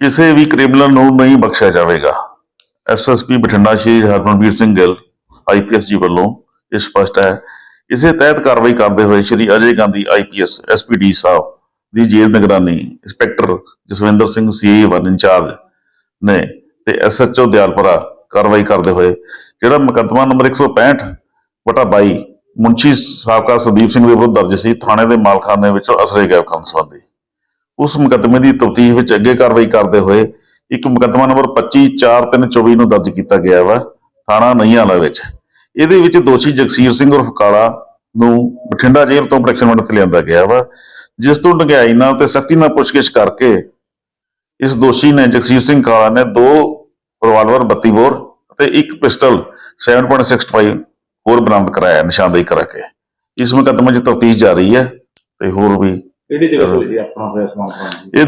ਕਿਸੇ ਵੀ ਕ੍ਰਿਮੀਨਲ ਨੂੰ ਨਹੀਂ ਬਖਸ਼ਿਆ ਜਾਵੇਗਾ। ਐਸਐਸਪੀ ਬਠਿੰਡਾ ਸ਼੍ਰੀ ਹਰਮਨਵੀਰ ਸਿੰਘ ਗਿੱਲ ਆਈਪੀਐਸ ਜੀ ਵੱਲੋਂ ਇਹ ਸਪਸ਼ਟ ਹੈ। ਇਸੇ ਤਹਿਤ ਕਾਰਵਾਈ ਕਰਦੇ ਹੋਏ ਸ਼੍ਰੀ ਅਜੇ ਗਾਂਧੀ ਆਈਪੀਐਸ ਐਸਪੀਡੀ ਸਾਹਿਬ ਦੀ ਜੇਲ੍ਹ ਨਿਗਰਾਨੀ inspector Jaswinder Singh C one incharge ਨੇ ਤੇ ਐਸਐਚਓ ਦਿਆਲਪੁਰਾ ਕਾਰਵਾਈ ਕਰਦੇ ਹੋਏ, ਜਿਹੜਾ ਮੁਕੱਦਮਾ ਨੰਬਰ 165 ਵਟਾ 22 ਮੁੰਸ਼ੀ ਸਾਬਕਾ ਸੰਦੀਪ ਸਿੰਘ ਦੇ ਵਿਰੁੱਧ ਦਰਜ ਸੀ, ਥਾਣੇ ਦੇ ਮਾਲਖਾਨੇ ਵਿੱਚ ਅਸਰੇ ਗਾਇਬ ਕਰਨ ਸੰਬੰਧੀ। ਉਸ ਮੁਕੱਦਮੇ ਦੀ ਤਫਤੀਸ਼ ਵਿੱਚ ਅੱਗੇ ਕਾਰਵਾਈ ਕਰਦੇ ਹੋਏ ਇੱਕ ਮੁਕੱਦਮਾ ਨੰਬਰ 254324 ਨੂੰ ਦਰਜ ਕੀਤਾ ਗਿਆ ਵਾ, ਥਾਣਾ ਨਈਆਂਲਾ ਵਿੱਚ। ਇਹਦੇ ਵਿੱਚ ਦੋਸ਼ੀ ਜਗਸੀਰ ਸਿੰਘ ਉਰਫ ਕਾਲਾ ਨੂੰ ਬਠਿੰਡਾ ਜੇਲ੍ਹ ਤੋਂ ਪ੍ਰੋਟੈਕਸ਼ਨ ਵਾਰੰਟ ਤੇ ਲਿਆਂਦਾ ਗਿਆ ਵਾ, ਜਿਸ ਤੋਂ ਡੰਗਾਈ ਨਾਲ ਤੇ ਸਖਤੀ ਨਾਲ ਪੁੱਛਗਿੱਛ ਕਰਕੇ ਇਸ ਦੋਸ਼ੀ ਨੇ ਜਗਸੀਰ ਸਿੰਘ ਕਾਲਾ ਨੇ ਦੋ ਰਿਵਾਲਵਰ 32 ਬੋਰ ਅਤੇ ਇੱਕ ਪਿਸਟਲ 7.65 ਹੋਰ ਬਰਾਮਦ ਕਰਾਇਆ, ਨਿਸ਼ਾਨਦੇਹੀ ਕਰਾ ਕੇ। ਇਸ ਮੁਕੱਦਮੇ 'ਚ ਤਫਤੀਸ਼ ਜਾਰੀ ਹੈ ਤੇ ਹੋਰ ਵੀ ਕਿਹੜੀ ਜਗ੍ਹਾ ਤੋਂ ਸੀ ਆਪਣਾ ਹੋਇਆ ਸਮਾਨ ਇਹ